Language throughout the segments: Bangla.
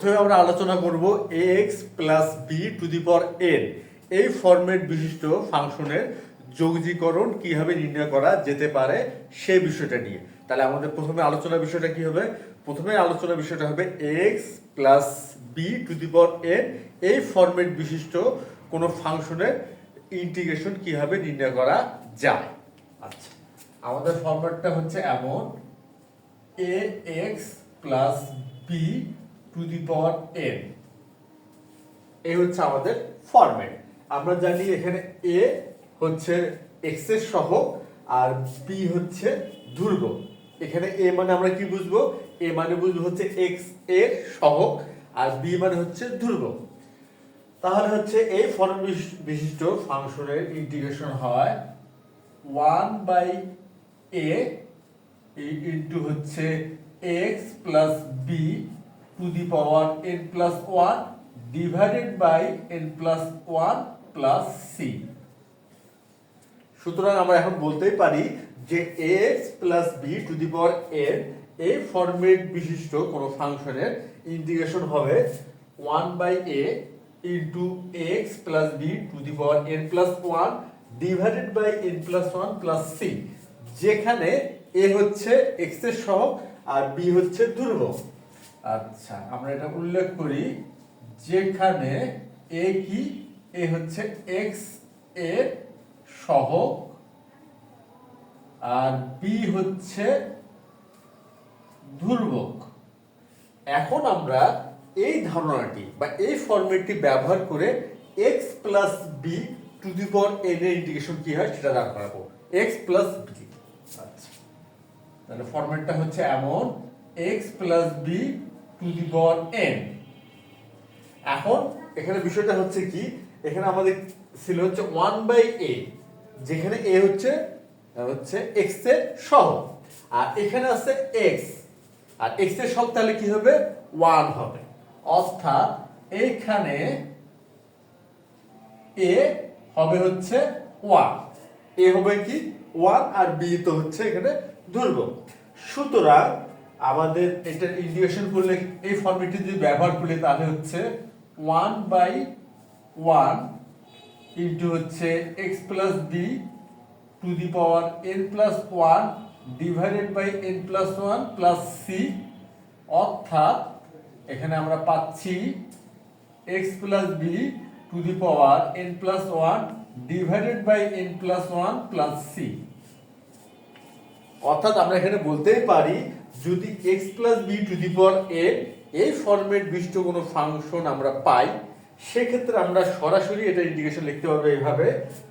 প্রথমে আমরা আলোচনা করব x plus b to the power n এই ফরম্যাট বিশিষ্ট ফাংশনের যৌগীকরণ কীভাবে নির্ণয় করা যেতে পারে সেই বিষয়টা নিয়ে। তাহলে আমাদের প্রথমে আলোচনা বিষয়টা কি হবে? প্রথমে আলোচনা বিষয়টা হবে x plus b to the power n এই ফরম্যাট বিশিষ্ট কোনো ফাংশনের ইন্টিগ্রেশন কীভাবে নির্ণয় করা যায়? আচ্ছা আমাদের ফরম্যাটটা হচ্ছে এমন। A x plus b to the power n এই হচ্ছে আমাদের ফরম্যাট আমরা জানি এখানে এ হচ্ছে এক্সের সহগ আর বি হচ্ছে ধ্রুব এখানে এ মানে আমরা কি বুঝব? এ মানে বুঝব হচ্ছে এক্সের সহগ আর বি মানে হচ্ছে ধ্রুব তাহলে হচ্ছে এই ফর্ম বিশিষ্ট ফাংশনের ইন্টিগ্রেশন হয় ওয়ান বাই এ ইন্টু হচ্ছে x plus b to the power n plus one divided by n plus one plus c সুতরাং আমরা এখন বলতেই পারি যে x plus b to the power n এই ফরম্যাট বিশিষ্ট কোনো ফাংশনের ইন্টিগ্রেশন হবে one by a into x plus b to the power n plus one divided by n plus one plus c যেখানে এ হচ্ছে এক্সের সহগ আর বি হচ্ছে ধ্রুব আচ্ছা আমরা এটা উল্লেখ করি যেখানে এ কি? এ হচ্ছে এক্সের সহগ, আর বি হচ্ছে ধ্রুবক। এখন আমরা এই ধারণাটি বা এই ফর্মেটটি ব্যবহার করে x plus b to the power n এর ইন্টিগ্রেশন কি হয় সেটা দাঁড় করাবো। এক্স প্লাস বি আচ্ছা তাহলে ফর্মেটটা হচ্ছে এমন x plus b to the power n এখন এখানে বিষয়টা হচ্ছে কি? এখানে আমাদের ছিল হচ্ছে ওয়ান বাই এ যেখানে এ হচ্ছে হচ্ছে এক্সের সহগ। আর এখানে আছে এক্স আর এক্সের সহগ তাহলে কি হবে? ওয়ান হবে। অর্থাৎ এইখানে এ হবে হচ্ছে ওয়ান এ হবে কি? ওয়ান আর বি তো হচ্ছে এখানে ধ্রুব সুতরাং আমাদের এটা ইন্টিগ্রেশন করলে এই ফর্মেটটি যদি ব্যবহার করলে তাহলে হচ্ছে ওয়ান বাই ওয়ান ইন্টু হচ্ছে x plus b to the power n plus one divided by n plus one plus c অর্থাৎ এখানে আমরা পাচ্ছি x plus b to the power n plus one divided by n plus one plus c অর্থাৎ আমরা এখানে বলতেই পারি যদি x plus b to the power n এই ফরম্যাট বিশিষ্ট কোনো ফাংশন আমরা পাই, সেক্ষেত্রে আমরা সরাসরি এটা ইন্টিগ্রেশন লিখতে পারব এইভাবে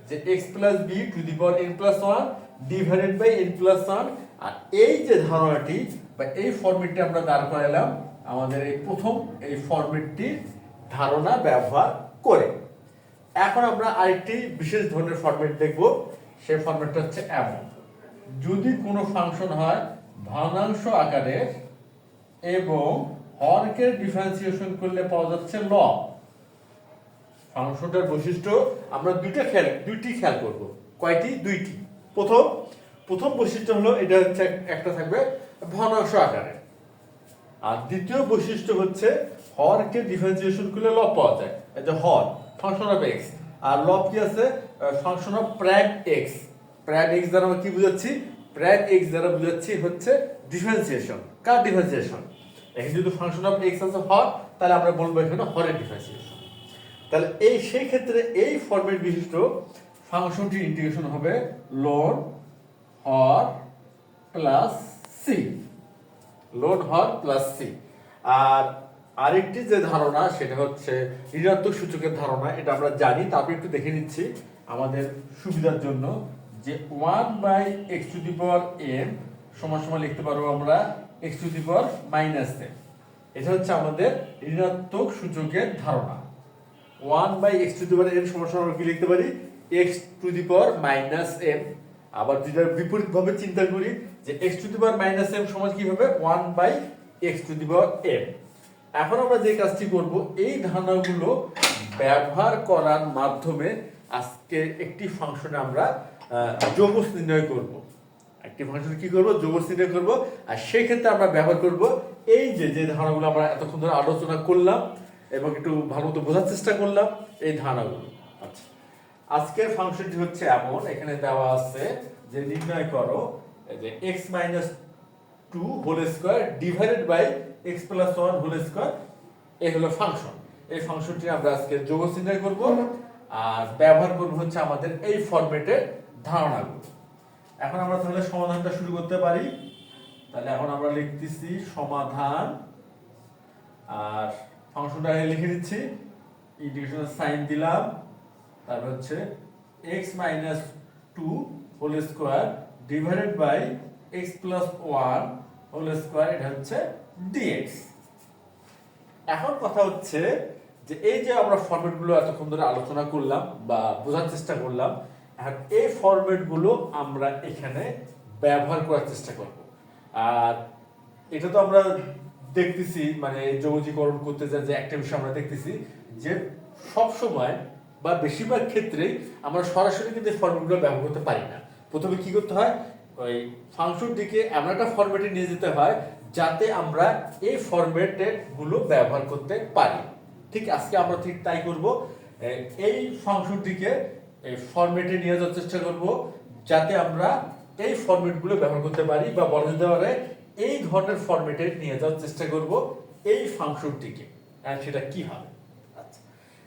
যে x plus b to the power n plus one divided by n plus one আর এই যে ধারণাটি বা এই ফরম্যাটটি আমরা দাঁড় করালাম আমাদের এই প্রথম এই ফরম্যাটটির ধারণা ব্যবহার করে। এখন আমরা আরেকটি বিশেষ ধরনের ফরম্যাট দেখব সেই ফরম্যাটটা হচ্ছে এমন। যদি কোনো ফাংশন হয় ভগ্নাংশ আকারের এবং হরকের ডিফারেন্সিয়েশন করলে পাওয়া যাচ্ছে ল। ফাংশনটার বৈশিষ্ট্য, আমরা দুইটা খেয়াল, দুইটি খেয়াল করব। কয়টি? দুইটি। প্রথম প্রথম বৈশিষ্ট্য হলো, এটা হচ্ছে একটা থাকবে ভগ্নাংশ আকারে। আর দ্বিতীয় বৈশিষ্ট্য হচ্ছে হরকে ডিফারেন্সিয়েশন করলে লব পাওয়া যায়। যে হর ফাংশন অফ এক্স আর লব কি আছে? ফাংশন অফ প্র্যাগ এক্স প্র্যাগ এক্স দ্বারা আমরা কি বুঝাচ্ছি? প্র্যাগ এক্স দ্বারা বুঝাচ্ছি হচ্ছে ডিফারেন্সিয়েশন কার ডিফারেন্সিয়েশন এখানে যদি ফাংশন অফ এক্স আছে হর, তাহলে আমরা বলব এখানে হরের ডিফারেন্সিয়েশন তাহলে এই সেই ক্ষেত্রে এই ফর্মেট বিশিষ্ট ফাংশনটির ইন্টিগ্রেশন হবে লোন হর প্লাস সি লোন হর প্লাস সি আর আরেকটি যে ধারণা, সেটা হচ্ছে ঋণাত্মক সূচকের ধারণা, এটা আমরা জানি তারপর একটু দেখে নিচ্ছি আমাদের সুবিধার জন্য। যে one by x to the power m সমান সমান লিখতে পারব আমরা x to the power minus m এটা হচ্ছে আমাদের ঋণাত্মক সূচকের ধারণা। One by x to the power m সমান সমান কি লিখতে পারি? X to the power minus m আবার যদি বিপরীত ভাবে চিন্তা করি যে x to the power minus m সমান কি হবে? One by x to the power m এখন আমরা যে কাজটি করব, এই ধারণাগুলো ব্যবহার করার মাধ্যমে আজকে একটি ফাংশনে আমরা যোগস নির্ণয় করব। একটি ফাংশন কি করব? যোগস নির্ণয় করব। আর সেই ক্ষেত্রে আমরা ব্যবহার করব এই যে যে ধারণাগুলো আমরা এতক্ষণ ধরে আলোচনা করলাম এবং একটু ভালো মতো বোঝার চেষ্টা করলাম, এই ধারণাগুলো। আচ্ছা। আজকের ফাংশনটি হচ্ছে এমন, এখানে দেওয়া আছে যে নির্ণয় করো যে x minus two whole square divided by x plus one whole square এই হলো ফাংশন এই ফাংশনটি আমরা আজকে যোগ নির্ণয় করব। আর ব্যবহার করব হচ্ছে আমাদের এই ফরম্যাটের ধারণাগুলো। এখন আমরা তাহলে সমাধানটা শুরু করতে পারি। তাহলে এখন আমরা লিখতেছি সমাধান, আর ফাংশনটা লিখে দিচ্ছি। ইন্টিগ্রেশন সাইন দিলাম। তারপর হচ্ছে x minus two whole square divided by x plus one whole square এটা হচ্ছে ডিএক্স এখন কথা হচ্ছে যে এই যে আমরা ফরম্যাটগুলো এতক্ষণ ধরে আলোচনা করলাম বা বোঝার চেষ্টা করলাম এখন এই ফরম্যাটগুলো আমরা এখানে ব্যবহার করার চেষ্টা করব। আর এটা তো আমরা দেখতেছি মানে যৌগীকরণ করতে যা যে একটা বিষয় আমরা দেখতেছি যে সব সময় বা বেশিরভাগ ক্ষেত্রেই আমরা সরাসরি কিন্তু ফর্মুলাগুলো ব্যবহার করতে পারি না। প্রথমে কি করতে হয়? ওই ফাংশনটিকে এমন একটা ফরম্যাটে নিয়ে যেতে হয় যাতে আমরা এই ফরম্যাটে গুলো ব্যবহার করতে পারি। ঠিক আজকে আমরা ঠিক তাই করব। এই ফাংশনটিকে এই ফরম্যাটে নিয়ে যাওয়ার চেষ্টা করব, যাতে আমরা এই ফরম্যাটগুলো ব্যবহার করতে পারি বা বলা যেতে পারে এই ধরনের ফরম্যাটে নিয়ে যাওয়ার চেষ্টা করব এই ফাংশনটিকে সেটা কি হবে। আচ্ছা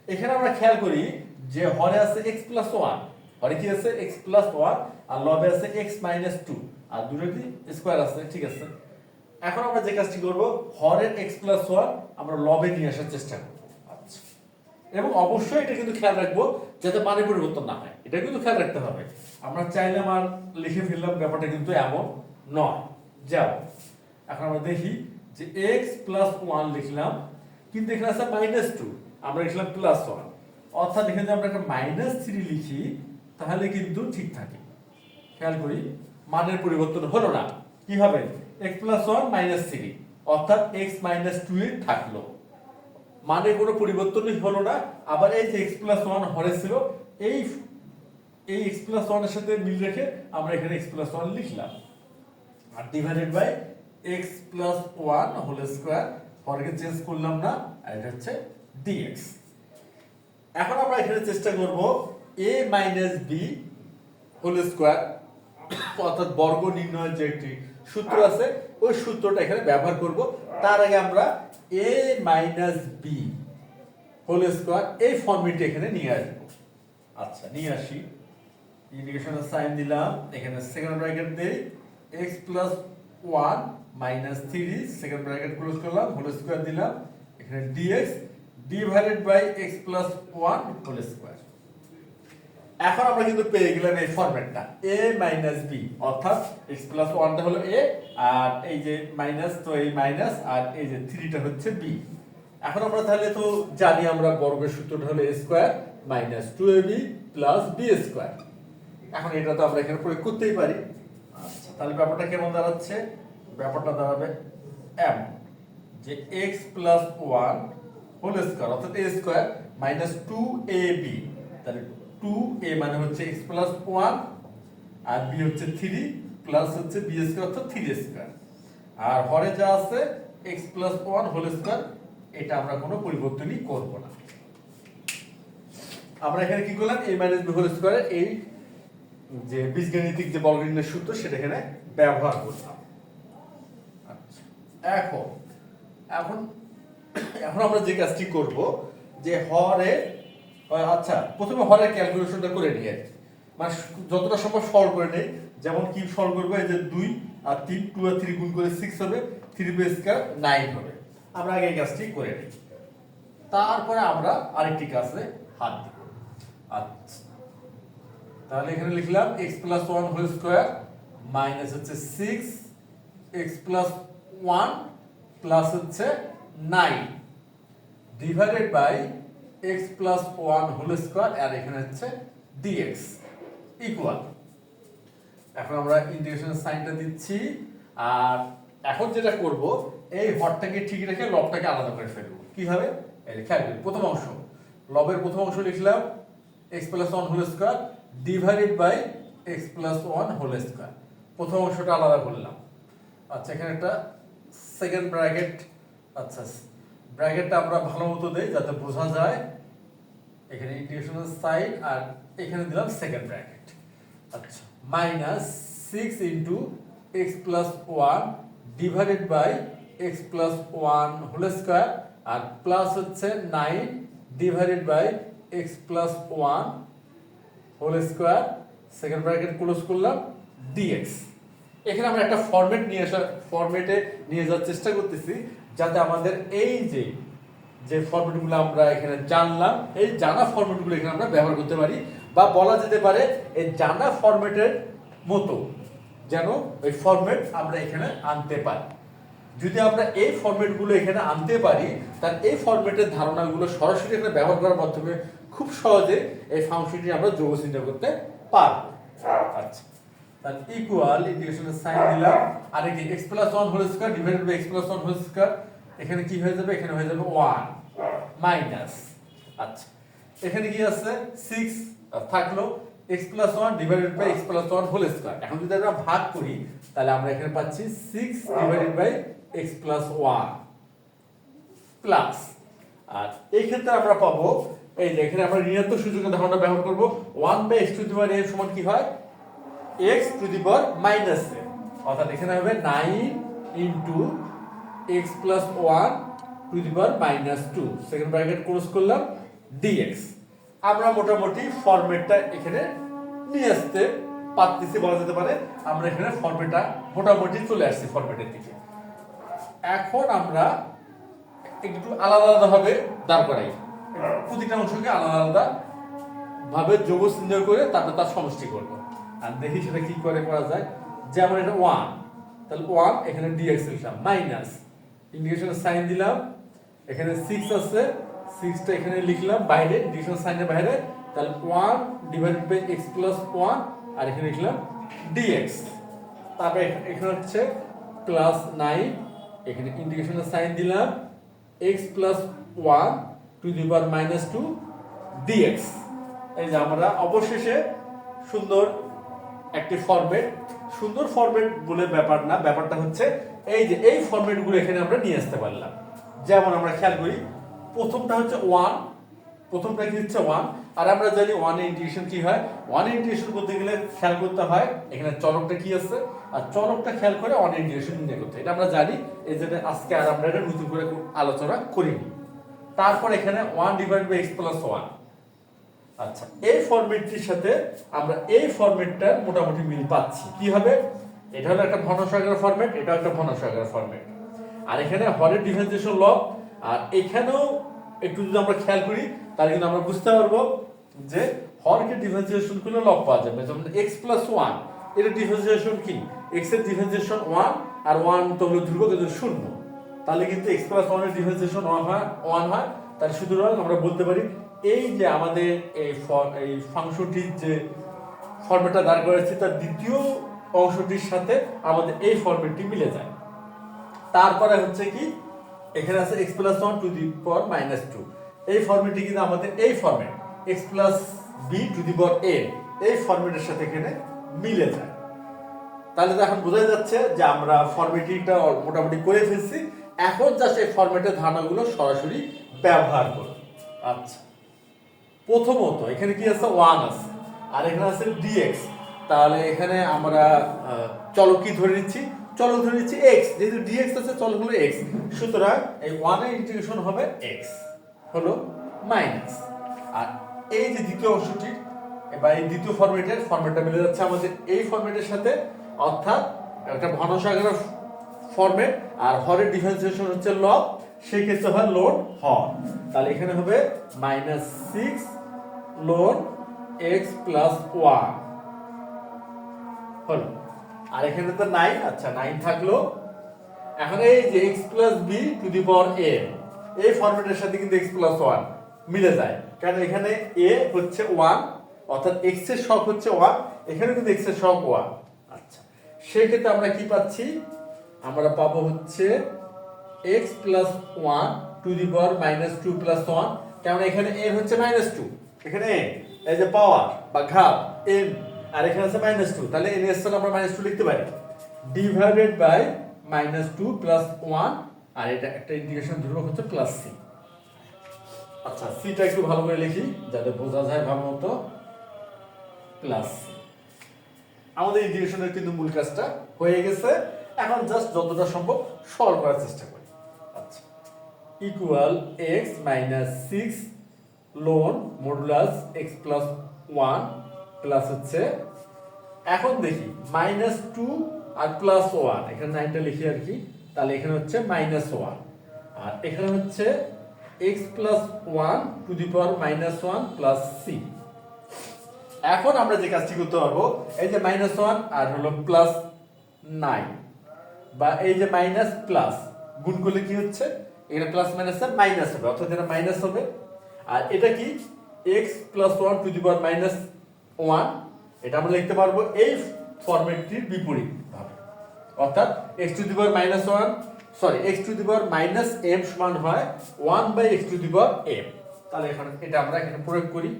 এখানে আমরা খেয়াল করি যে হরে আছে এক্স প্লাস ওয়ান হরে কি আছে? এক্স প্লাস ওয়ান আর লবে আছে এক্স মাইনাস টু আর দুটোটি স্কোয়ার আছে? ঠিক আছে। এখন আমরা যে কাজটি করব, হরের এক্স প্লাস ওয়ান আমরা লবে নিয়ে আসার চেষ্টা করব। এবং অবশ্যই এটা কিন্তু খেয়াল রাখব যাতে মানে পরিবর্তন না হয়। এটা কিন্তু খেয়াল রাখতে হবে। আমরা চাইলাম আর লিখে ফেললাম, ব্যাপারটা কিন্তু এমন নয়। যাও, এখন আমরা দেখি যে এক্স প্লাস ওয়ান লিখলাম, কিন্তু এখানে আছে মাইনাস টু আমরা লিখলাম প্লাস ওয়ান অর্থাৎ এখানে যদি আমরা একটা মাইনাস থ্রি লিখি, তাহলে কিন্তু ঠিক থাকে। খেয়াল করি, মানের পরিবর্তন হলো না। কি হবে? X plus one minus three অর্থাৎ এক্স মাইনাস টু থাকল। মানে কোনো পরিবর্তনই হলো না। আবার এই যে এক্স প্লাস ওয়ান হরে ছিল, এই এই এক্স প্লাস ওয়ানের সাথে মিল রেখে আমরা এখানে এক্স প্লাস ওয়ান লিখলাম। আর divided by x plus one whole square হরকে change করলাম না, আর এটা হচ্ছে ডিএক্স এখন আমরা এখানে চেষ্টা করব a minus b whole square অর্থাৎ বর্গ নির্ণয়ের যে একটি সূত্র আছে, ওই সূত্রটা এখানে ব্যবহার করব। তার আগে আমরা a minus b whole square এই ফর্মেটটি এখানে নিয়ে আসব। আচ্ছা নিয়ে আসি। ইন্ডিকেশনের সাইন দিলাম। এখানে সেকেন্ড ব্র্যাকেট দেই। X plus one minus three second bracket close করলাম হোল স্কোয়ার দিলাম। এখানে dx divided by x plus one whole square এখন আমরা কিন্তু পেয়ে গেলাম এই ফরম্যাটটা a মাইনাস বি অর্থাৎ x প্লাস ওয়ানটা হলো a আর এই যে মাইনাস তো এই মাইনাস আর এই যে থ্রিটা হচ্ছে b এখন আমরা তাহলে তো জানি আমরা বর্গের সূত্রটা হলো a square minus two a b plus b square এখন এটা তো আমরা এখানে প্রয়োগ করতেই পারি। আচ্ছা তাহলে ব্যাপারটা কেমন দাঁড়াচ্ছে? ব্যাপারটা দাঁড়াবে m, যে x plus one whole square অর্থাৎ a square minus two a b তাহলে টু এ মানে হচ্ছে এক্স প্লাস ওয়ান আর বি হচ্ছে থ্রি প্লাস হচ্ছে বি স্কোয়ার অর্থাৎ থ্রি স্কোয়ার আর হরে যা আছে x plus one whole square এটা আমরা কোনো পরিবর্তনই করব না। আমরা এখানে কি করলাম? এ মাইনাস বি হোল স্কোয়ারের এই যে বীজগাণিতিক যে বর্গনির্ণয় সূত্র, সেটা এখানে ব্যবহার করলাম। আচ্ছা এখন এখন এখন আমরা যে কাজটি করব, যে হরে আচ্ছা প্রথমে হরের ক্যালকুলেশনটা করে নিই আর। মানে যতটা সম্ভব সরল করে নেই। যেমন কি সরল করব, এই যে দুই আর তিন, টু আর থ্রি গুণ করে সিক্স হবে, থ্রি পে স্কোয়ার নাইন হবে। আমরা আগে এই কাজটি করে নিই। তারপরে আমরা আরেকটি কাজে হাত দিব। আচ্ছা। তাহলে এখানে লিখলাম x plus one whole square minus হচ্ছে six x plus one plus হচ্ছে nine divided by x plus one whole square আর এখানে হচ্ছে ডিএক্স ইকুয়াল এখন আমরা ইন্টিগ্রেশনের সাইনটা দিচ্ছি আর এখন যেটা করব, এই হরটাকে ঠিক রেখে লবটাকে আলাদা করে ফেলব। কীভাবে? এই খেয়াল করি প্রথম অংশ। লবের প্রথম অংশ লিখলাম x plus one whole square divided by x plus one whole square প্রথম অংশটা আলাদা করলাম। আচ্ছা এখানে একটা সেকেন্ড ব্র্যাকেট আচ্ছা ব্র্যাকেটটা আমরা ভালো মতো দেই যাতে বোঝা যায়। এখানে ইন্টিগ্রেশনের সাইন আর এখানে দিলাম সেকেন্ড ব্র্যাকেট। আচ্ছা minus six into x plus one divided by x plus one whole square R plus হচ্ছে nine divided by x plus one whole square. Second bracket close করলাম ডিএক্স এখানে আমরা একটা ফরম্যাট নিয়ে আসার ফরম্যাটে নিয়ে যাওয়ার চেষ্টা করতেছি, যাতে আমাদের এই যে যে ফরম্যাটগুলো আমরা এখানে জানলাম, এই জানা ফরম্যাটগুলো এখানে আমরা ব্যবহার করতে পারি, বা বলা যেতে পারে এই জানা ফরম্যাটের মতো যেন ওই ফরম্যাট আমরা এখানে আনতে পারি। যদি আমরা এই ফরম্যাটগুলো এখানে আনতে পারি তার এই ফরম্যাটের ধারণাগুলো সরাসরি এখানে ব্যবহার করার মাধ্যমে খুব সহজে এই ফাংশনটি আমরা যোগ চিন্তা করতে পারব। আচ্ছা। তাহলে ইকুয়াল ইন্টিগ্রেশনের সাইন দিলাম আর এই x plus 1 whole square divided by x plus 1 whole square এখানে কি হয়ে যাবে? এখানে হয়ে যাবে 1 মাইনাস আচ্ছা এখানে কি আছে? 6 থাকল x plus 1 divided by x plus 1 whole square এখন যদি আমরা ভাগ করি, তাহলে আমরা এখানে পাচ্ছি 6 divided by x plus 1 plus আর এই ক্ষেত্রে আমরা পাবো, এই যে এখানে আমরা ঋণাত্মক সূচকের ধারণা ব্যবহার করব। 1 by x to the a সমান কি হয়? X to the power minus a অর্থাৎ এখানে হবে 9 into x plus 1 to the power minus 2 second bracket close করলাম, dx. আমরা মোটামুটি ফরম্যাটটা এখানে নিয়ে আসতে পারতেছি, বলা যেতে পারে। আমরা এখানে ফরম্যাটটা মোটামুটি চলে আসছি ফরম্যাটের দিকে। এখন আমরা একটু আলাদা আলাদা ভাবে দাঁড় করাই। প্রতিটা অংশকে আলাদা আলাদা ভাবে যোগ চিহ্ন করে তারপরে তার সমষ্টি করব। আর দেখি সেটা কি করে করা যায়। যেমন এটা ওয়ান তাহলে ওয়ান এখানে ডিএক্স লিখলাম মাইনাস ইন্ডিকেশনের সাইন দিলাম, এখানে সিক্স আছে সিক্সটা এখানে লিখলাম, বাইরে ইন্ডিকেশন সাইনের বাইরে, তাহলে one divided by x plus one আর এখানে লিখলাম ডিএক্স তারপরে এখানে হচ্ছে প্লাস নাইন এখানে ইন্ডিকেশনের সাইন দিলাম x plus one to the power minus two dx এই যে আমরা অবশেষে সুন্দর একটি ফরম্যাট সুন্দর ফরম্যাট বলে ব্যাপার না, ব্যাপারটা হচ্ছে এই যে, এই ফরম্যাটগুলো এখানে আমরা নিয়ে আসতে পারলাম। যেমন আমরা খেয়াল করি, প্রথমটা হচ্ছে ওয়ান প্রথমটা কি হচ্ছে ওয়ান আর আমরা জানি ওয়ান ইন্টিগ্রেশন কি হয়? ওয়ান ইন্টিগ্রেশন করতে গেলে খেয়াল করতে হয়, এখানে চলকটা কি আছে? আর চলকটা খেয়াল করে ওয়ান ইন্টিগ্রেশন নির্ণয় করতে এটা আমরা জানি, এই জন্য আজকে আর আমরা এটা নতুন করে আলোচনা করিনি। তারপর এখানে one divide by x plus one আচ্ছা এই ফরম্যাটটির সাথে আমরা এই ফরম্যাটটার মোটামুটি মিল পাচ্ছি। কি হবে? এটা হলো একটা ঘনসাগরের ফরম্যাট এটা একটা ঘনসাগরের ফরম্যাট আর এখানে হরের ডিফারেন্সিয়েশন ল আর এখানেও একটু যদি আমরা খেয়াল করি, তাহলে কিন্তু আমরা বুঝতে পারব যে হরকে ডিফারেন্সিয়েশন করলে লব পাওয়া যাবে। যেমন এক্স প্লাস ওয়ান এটা ডিফারেন্সিয়েশন কি? এক্সের ডিফারেন্সিয়েশন ওয়ান আর ওয়ান তো হলো ধ্রুবক কিন্তু শূন্য। তাহলে কিন্তু এক্স প্লাস ওয়ানের ডিফারেন্সিয়েশন ওয়ান হয় ওয়ান হয়। তাহলে সুতরাং আমরা বলতে পারি এই যে আমাদের এই এই ফাংশনটির যে ফর্মেটটা দাঁড় করেছে, তার দ্বিতীয় অংশটির সাথে আমাদের এই ফর্মেটটি মিলে যায়। তারপরে হচ্ছে কি, এখানে আছে x plus one to the power minus two এই ফর্মেটটি কিন্তু আমাদের এই format x plus b to the power a এই ফর্মেটের সাথে এখানে মিলে যায়। তাহলে এখন বোঝা যাচ্ছে যে আমরা ফরম্যাটিংটা মোটামুটি করে ফেলছি। এখন জাস্ট এই ফরম্যাটের ধারণাগুলো সরাসরি ব্যবহার করব। আচ্ছা। প্রথমত, এখানে কি আছে? ওয়ান আছে। আর এখানে আছে ডিএক্স তাহলে এখানে আমরা চলক কি ধরে নিচ্ছি? চলক ধরে নিচ্ছি এক্স যেহেতু ডিএক্স আছে চলক হলো এক্স সুতরাং এই ওয়ানের ইন্টিগ্রেশন হবে এক্স হলো মাইনাস আর এই যে দ্বিতীয় অংশটি বা এই দ্বিতীয় ফরম্যাটের ফরম্যাটটা মিলে যাচ্ছে আমাদের এই ফরম্যাটের সাথে। অর্থাৎ একটা ঘনসাগরের ফরম্যাট আর হরের ডিফারেন্সিয়েশন হচ্ছে লব সেই ক্ষেত্রে হয় লোড হর। তাহলে এখানে হবে minus six ln x plus one হলো। আর এখানে তো নাইন আচ্ছা নাইন থাকল। এখন এই যে x plus b to the power a এই ফরম্যাটের সাথে কিন্তু এক্স প্লাস ওয়ান মিলে যায়। কারণ এখানে এ হচ্ছে ওয়ান অর্থাৎ এক্সের শখ হচ্ছে ওয়ান এখানে কিন্তু এক্সের শখ ওয়ান আচ্ছা সেক্ষেত্রে আমরা কি পাচ্ছি? আমরা পাবো হচ্ছে x plus one to the power minus two plus one কারণ এখানে এ হচ্ছে মাইনাস টু এখানে এই যে পাওয়ার বা ঘাত এন আর এখানে আছে মাইনাস টু তাহলে এন এর স্থানে আমরা মাইনাস টু লিখতে পারি। Divided by minus two plus one আর এটা একটা ইন্টিগ্রেশন ধ্রুবক হচ্ছে প্লাস সি আচ্ছা সিটা একটু ভালো করে লিখি, যাতে বোঝা যায় ভালো মতো প্লাস সি আমাদের ইন্টিগ্রেশনের কিন্তু মূল কাজটা হয়ে গেছে। এখন জাস্ট যতটা সম্ভব সলভ করার চেষ্টা করি। আচ্ছা equal x minus six ln modulus x plus one plus হচ্ছে, এখন দেখি মাইনাস টু আর প্লাস ওয়ান এখানে নাইনটা লিখি আর কি, তাহলে এখানে হচ্ছে মাইনাস ওয়ান আর এখানে হচ্ছে x plus one to the power minus one plus C এখন আমরা যে কাজটি করতে পারব, এই যে মাইনাস ওয়ান আর হলো প্লাস নাইন বা এই যে মাইনাস প্লাস গুণ করলে কি হচ্ছে? এখানে প্লাস মাইনাস মাইনাস হবে, অর্থাৎ এটা মাইনাস হবে। আর এটা কি? X plus one to the power minus one এটা আমরা লিখতে পারব এই ফরম্যাটটির বিপরীত ভাবে। অর্থাৎ x to the power minus one sorry x to the power minus m সমান হয় one by x to the power m তাহলে এখানে, এটা আমরা এখানে প্রয়োগ করি।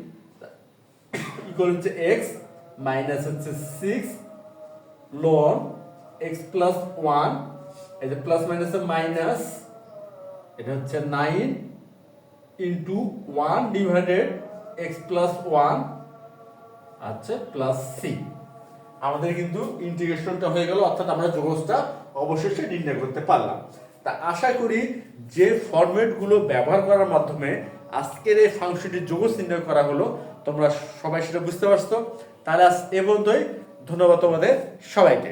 ইকুয়াল হচ্ছে এক্স মাইনাস হচ্ছে six ln x plus one এই যে প্লাস মাইনাস মাইনাস এটা হচ্ছে nine into one divided x plus one আচ্ছা প্লাস সি আমাদের কিন্তু ইন্টিগ্রেশনটা হয়ে গেল, অর্থাৎ আমরা যোগসটা অবশেষে নির্ণয় করতে পারলাম। তা আশা করি যে ফরম্যাটগুলো ব্যবহার করার মাধ্যমে আজকের এই ফাংশনটির যোগস নির্ণয় করা হলো, তোমরা সবাই সেটা বুঝতে পারছ। তাহলে আজ এ পর্যন্তই। ধন্যবাদ তোমাদের সবাইকে।